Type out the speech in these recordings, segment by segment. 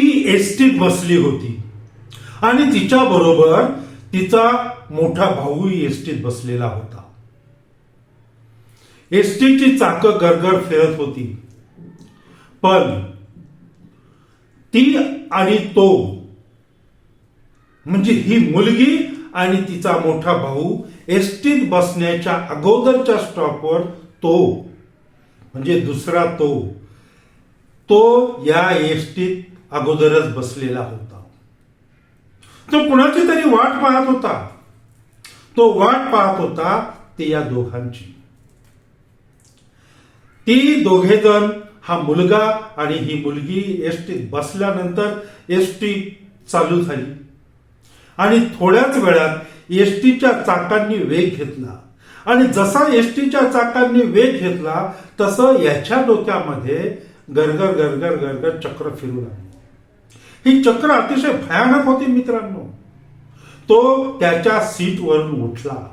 ती एसटीत बसली होती. आणि तिच्या बरोबर तिचा मोठा भाऊही एसटीत बसलेला होता. एसटीची चाकं गरगर फिरत होती. पण ती आणि तो म्हणजे ही मुलगी आणि तिचा मोठा भाऊ एसटीत बसण्याच्या अगोदरच्या स्टॉपवर तो म्हणजे दुसरा तो तो या एसटीत अगोदरच बसलेला होता. तो कुणाची तरी वाट पाहत होता. तो वाट पाहत होता ते या दोघांची. ती दोघे जण हा मुलगा आणि ही मुलगी एसटीत बसल्यानंतर एसटी चालू झाली. आणि थोड्याच वेळात एसटीच्या चाकांनी वेग घेतला. आणि जसा एसटीच्या चाकांनी वेग घेतला तसं याच्या डोक्यामध्ये गरगर गरगर गरगर चक्र फिरू लागले. ही चक्र अतिशय भयानक होती मित्रांनो. तो त्याच्या सीटवरून उठला.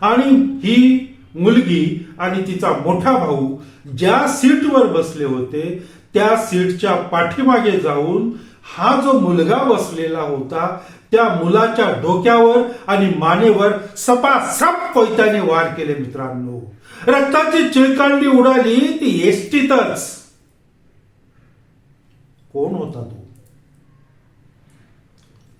आणि ही मुलगी आणि तिचा मोठा भाऊ ज्या सीटवर बसले होते त्या सीटच्या पाठीमागे जाऊन हा जो मुलगा बसलेला होता त्या मुलाच्या डोक्यावर आणि मानेवर सपासप कोयत्याने वार केले मित्रांनो. रक्ताची चिळकांडी उडाली ती एसटीतच. कोण होता तो?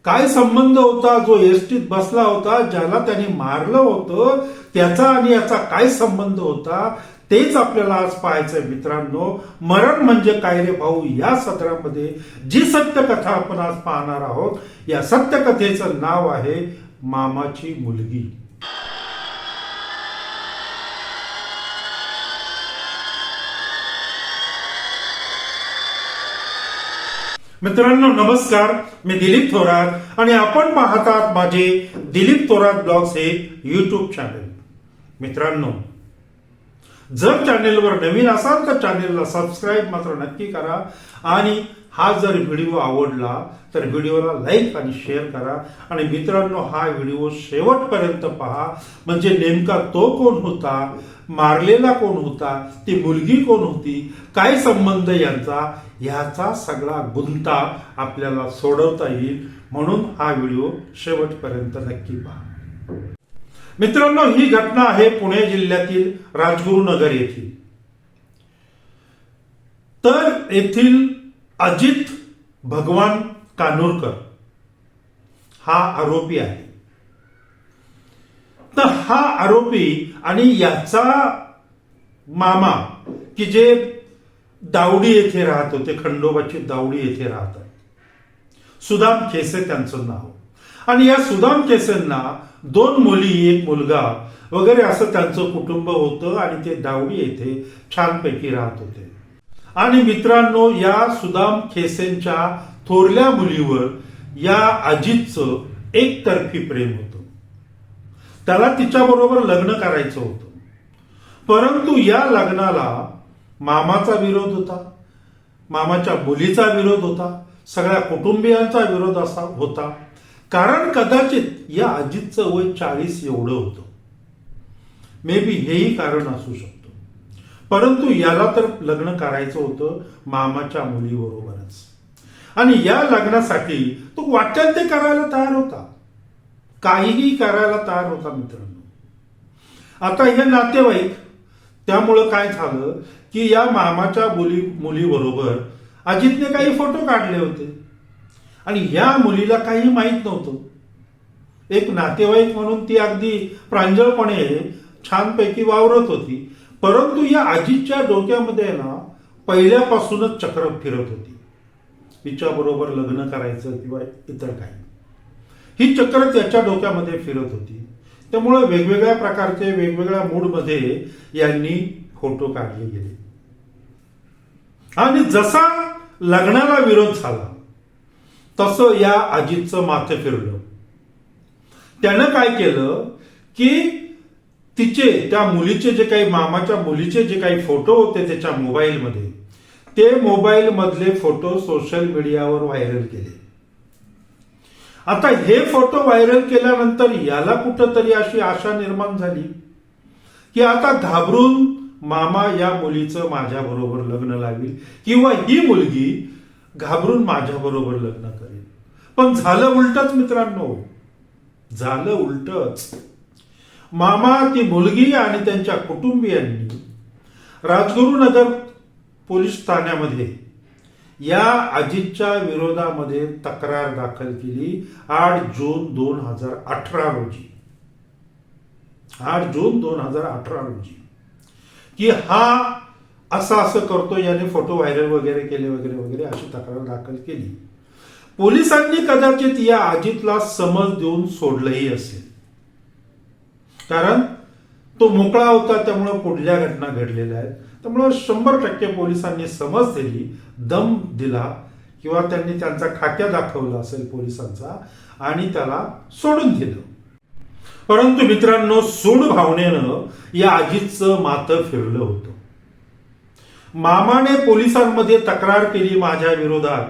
काय संबंध होता? जो एसटीत बसला होता ज्याला त्यांनी मारलं होतं त्याचा आणि याचा काय संबंध होता? तेच आपल्याला आज पाहायचंय मित्रांनो. मरण म्हणजे काय रे भाऊ? या सत्रामध्ये जी सत्यकथा आपण आज पाहणार आहोत या सत्यकथेचं नाव आहे मामाची मुलगी. मित्रांनो नमस्कार. मी दिलीप थोरात आणि आपण पाहतात माझे दिलीप थोरात ब्लॉग्स हे यूट्यूब चॅनल मित्रांनो जर चॅनेलवर नवीन असाल तर चॅनेलला सबस्क्राईब मात्र नक्की करा आणि हा जर व्हिडिओ आवडला तर व्हिडिओला लाईक आणि शेअर करा. आणि मित्रांनो हा व्हिडिओ शेवटपर्यंत पहा. म्हणजे नेमका तो कोण होता? मारलेला कोण होता? ती मुलगी कोण होती? काय संबंध यांचा? ह्याचा सगळा गुंता आपल्याला सोडवता येईल. म्हणून हा व्हिडिओ शेवटपर्यंत नक्की पहा. मित्रांनो ही घटना आहे पुणे जिल्ह्यातील राजगुरुनगर येथील. तर येथील अजित भगवान कानूरकर हा आरोपी आहे. तर हा आरोपी आणि याचा मामा की जे दावडी येथे राहत होते खंडोबाची दावडी येथे राहतात सुदाम केसे त्यांचं नाव. आणि या सुदाम केसेंना दोन मुली एक मुलगा वगैरे असं त्यांचं कुटुंब होतं आणि ते दावडी येथे छानपैकी राहत होते. आणि मित्रांनो या सुदाम खेसेंच्या थोरल्या मुलीवर या अजितचं एकतर्फी प्रेम होतं. त्याला तिच्याबरोबर लग्न करायचं होतं. परंतु या लग्नाला मामाचा विरोध होता मामाच्या मुलीचा विरोध होता सगळ्या कुटुंबियांचा विरोध असा होता. कारण कदाचित या अजितचं वय चाळीस एवढं होतं. मे बी हेही कारण असू शकतं. परंतु याला तर लग्न करायचं होतं मामाच्या मुलीबरोबरच. आणि या लग्नासाठी तो वाटेल ते करायला तयार होता. काहीही करायला तयार होता मित्रांनो. आता हे नातेवाईक त्यामुळं काय झालं की या मामाच्या मुली मुलीबरोबर अजितने काही फोटो काढले होते. आणि या मुलीला काही माहीत नव्हतं. एक नातेवाईक म्हणून ती अगदी प्रांजळपणे छानपैकी वावरत होती. परंतु या आजीच्या डोक्यामध्ये ना पहिल्यापासूनच चक्र फिरत होती. तिच्या बरोबर लग्न करायचं किंवा इतर काही. ही चक्र त्याच्या डोक्यामध्ये फिरत होती. त्यामुळे वेगवेगळ्या प्रकारचे वेगवेगळ्या मूडमध्ये यांनी फोटो काढले गेले. आणि जसा लग्नाला विरोध झाला तसं या अजितचं माथे फिरलं. त्यानं काय केलं की तिचे त्या मुलीचे जे काही मामाच्या मुलीचे जे काही फोटो होते त्याच्या मोबाईलमध्ये ते मोबाईल मधले फोटो सोशल मीडियावर व्हायरल केले. आता हे फोटो व्हायरल केल्यानंतर याला कुठंतरी अशी आशा निर्माण झाली की आता घाबरून मामा या मुलीचं माझ्या बरोबर लग्न लागेल किंवा ही मुलगी घाबरून माझ्याबरोबर लग्न करेल. पण झालं उलटच मित्रांनो. झालं उलटच. मामा ती मुलगी आणि त्यांच्या कुटुंबियांनी राजगुरुनगर पोलीस ठाण्यामध्ये या अजितच्या विरोधामध्ये तक्रार दाखल केली आठ जून दोन हजार अठरा रोजी. आठ जून दोन हजार अठरा रोजी. की हा असं असं करतो याने फोटो व्हायरल वगैरे केले वगैरे वगैरे अशी तक्रार दाखल केली. पोलिसांनी कदाचित या अजितला समज देऊन सोडलंही असेल. कारण तो मोकळा होता त्यामुळे पुढल्या घटना घडलेल्या आहेत. त्यामुळं शंभर टक्के पोलिसांनी समज दिली दम दिला किंवा त्यांनी त्यांचा खाक्या दाखवला असेल पोलिसांचा आणि त्याला सोडून दिलं. परंतु मित्रांनो सूड भावनेनं या आजीचं मातं फिरलं होतं. मामाने पोलिसांमध्ये तक्रार केली माझ्या विरोधात.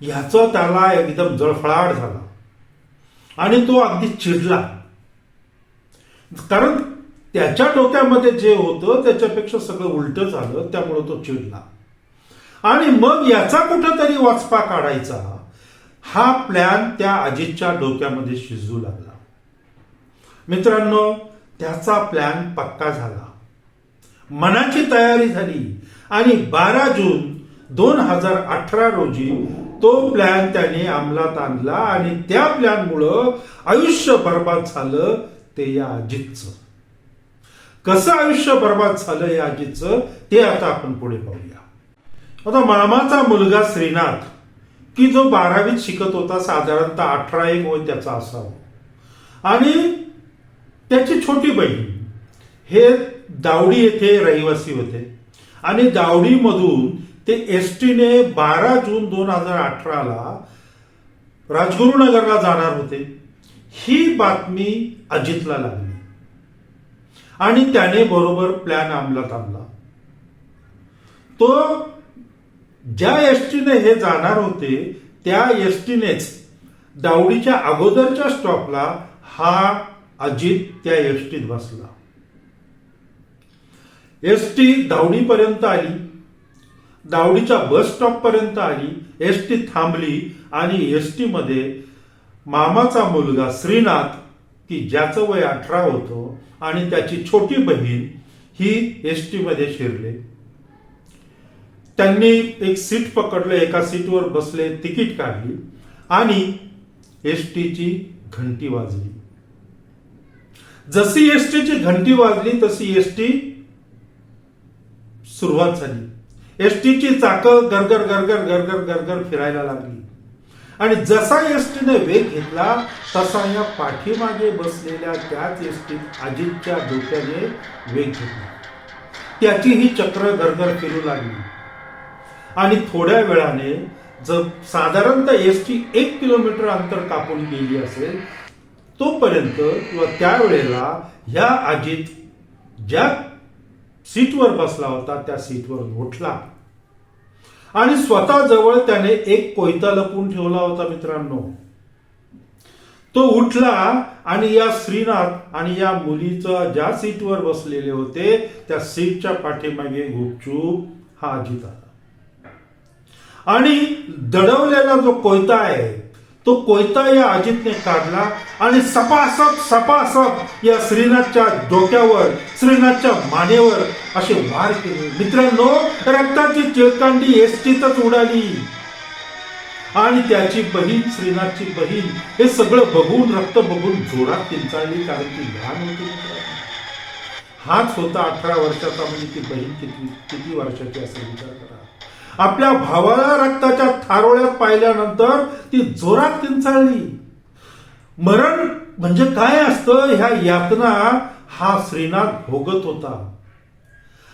ह्याचं त्याला एकदम जळफळाट झाला. आणि तो अगदी चिडला. कारण त्याच्या डोक्यामध्ये जे होतं त्याच्यापेक्षा सगळं उलट झालं त्यामुळे तो चिडला. आणि मग याचा कुठंतरी वाचपा काढायचा. हा प्लॅन त्या अजितच्या डोक्यामध्ये शिजू लागला. मित्रांनो त्याचा प्लॅन पक्का झाला. मनाची तयारी झाली. आणि बारा जून दोन हजार अठरा रोजी तो प्लॅन त्याने अंमलात आणला आणि त्या प्लॅनमुळं आयुष्य बर्बाद झालं ते या अजितचं कसं आयुष्य बर्बाद झालं या अजितचं ते आता आपण पुढे पाहूया. आता मामाचा मुलगा श्रीनाथ की जो बारावीत शिकत होता साधारणतः अठरा एक वय त्याचा असावं. आणि त्याची छोटी बहीण हे दावडी येथे रहिवासी होते. आणि दावडीमधून ते एस टीने बारा जून दोन हजार अठराला राजगुरुनगरला जाणार होते. ही बातमी अजितला लागली. आणि त्याने बरोबर प्लॅन अंमलात आणला. तो ज्या एसटीने हे जाणार होते त्या एसटीनेच दावडीच्या अगोदरच्या स्टॉपला हा अजित त्या एसटीत बसला. एसटी दावडीपर्यंत आली. दावडीच्या बस स्टॉप पर्यंत आली. एसटी थांबली आणि एसटीमध्ये मध्ये मामाचा मुलगा श्रीनाथ की ज्याचं वय अठरा होतं आणि त्याची छोटी बहीण ही एस टीमध्ये शिरले. त्यांनी एक सीट पकडलं एका सीटवर बसले तिकीट काढली आणि एस टीची घंटी वाजली. जशी एस टीची घंटी वाजली तशी एस टी सुरुवात झाली. एस टीची चाकं गरगर गरगर गरगर गरगर फिरायला लागली. आणि जसा एस टीने वेग घेतला तसा या पाठीमागे बसलेल्या त्याच एस टीत अजितच्या डोक्याने वेग घेतला. त्याची ही चक्र घरघर फिरू लागली. आणि थोड्या वेळाने जर साधारणतः एस टी एक किलोमीटर अंतर कापून गेली असेल तोपर्यंत किंवा त्यावेळेला ह्या अजित ज्या सीटवर बसला होता त्या सीटवर उठला. आणि स्वतः जवळ त्याने एक कोयता लपून ठेवला होता मित्रांनो. तो उठला आणि या श्रीनाथ आणि या मुलीचं ज्या सीटवर बसलेले होते त्या सीटच्या पाठीमागे गुपचूप हा अजित आला आणि दडवलेला जो कोयता आहे तो कोयता या अजितने काढला आणि सपासप सपासप या श्रीनाथच्या डोक्यावर श्रीनाथच्या मानेवर असे वार केले. मित्रांनो रक्ताची चिळकांडी एसटीतच उडाली. आणि त्याची बहीण श्रीनाथची बहीण हे सगळं बघून रक्त बघून जोरात किंचाळली कारण ती लहान होती हाच होता अठरा वर्षाचा म्हणजे ती बहीण किती किती वर्षाची असेल विचार आपल्या भावाला रक्ताच्या थारोळ्यात पाहिल्यानंतर ती जोरात किंचाळली. मरण म्हणजे काय असतं ह्या यातना हा श्रीनाथ भोगत होता.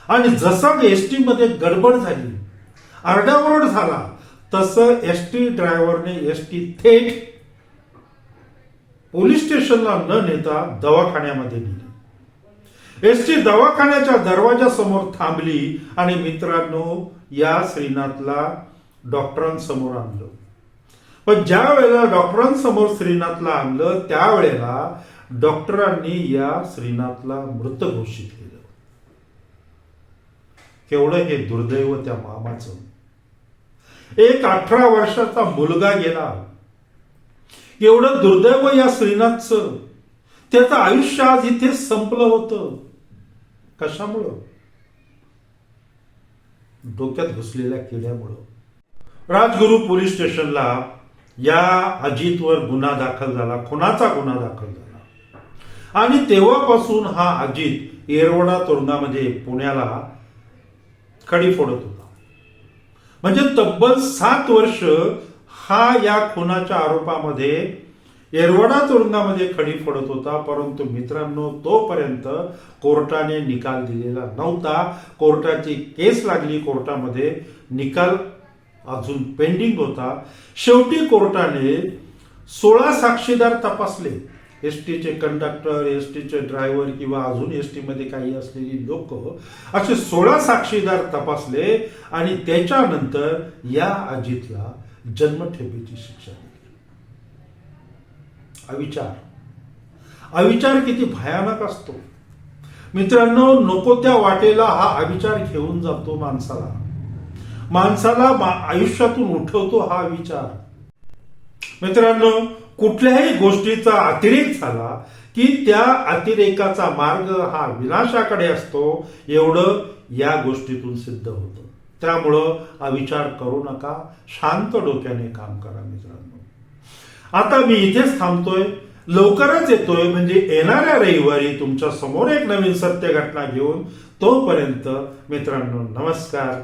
आणि जसं एस टी मध्ये गडबड झाली आरडाओरड झाला तसं एस टी ड्रायव्हरने एस टी थेट पोलीस स्टेशनला न नेता दवाखान्यामध्ये नेली. एस टी दवाखान्याच्या दरवाजासमोर थांबली आणि मित्रांनो या श्रीनाथला डॉक्टरांसमोर आणलं. पण ज्या वेळेला डॉक्टरांसमोर श्रीनाथला आणलं त्यावेळेला डॉक्टरांनी या श्रीनाथला मृत घोषित केलं. केवढं हे दुर्दैव त्या मामाचं. एक अठरा वर्षाचा मुलगा गेला. एवढं दुर्दैव या श्रीनाथचं. त्याचं आयुष्य आज इथे संपलं होतं. कशामुळं? डोक्यात घुसलेल्या किड्यामुळं. राजगुरू पोलीस स्टेशनला या अजितवर गुन्हा दाखल झाला खुनाचा गुन्हा दाखल झाला. आणि तेव्हापासून हा अजित येरवडा तुरुंगामध्ये पुण्याला खडी फोडत होता. म्हणजे तब्बल सात वर्ष हा या खुनाच्या आरोपामध्ये येरवडा तुरुंगामध्ये खडी फोडत होता परंतु मित्रांनो तोपर्यंत कोर्टाने निकाल दिलेला नव्हता. कोर्टाची केस लागली. कोर्टामध्ये निकाल अजून पेंडिंग होता. शेवटी कोर्टाने सोळा साक्षीदार तपासले. एस टीचे कंडक्टर एस टीचे ड्रायव्हर किंवा अजून एसमध्ये काही असलेली लोक असे सोळा साक्षीदार तपासले आणि त्याच्यानंतर या अजितला जन्मठेपेची शिक्षा अविचार. अविचार किती भयानक असतो. मित्रांनो नको त्या वाटेला हा अविचार घेऊन जातो माणसाला. माणसाला मा- आयुष्यातून उठवतो हा विचार मित्रांनो कुठल्याही गोष्टीचा अतिरेक झाला की त्या अतिरेकाचा मार्ग हा विनाशाकडे असतो एवढं या गोष्टीतून सिद्ध होतं. त्यामुळं अविचार करू नका शांत डोक्याने काम करा मित्रांनो. आता मी इथेच थांबतोय. लवकरच येतोय म्हणजे येणाऱ्या रविवारी तुमच्यासमोर एक नवीन सत्य घटना घेऊन तोपर्यंत मित्रांनो नमस्कार.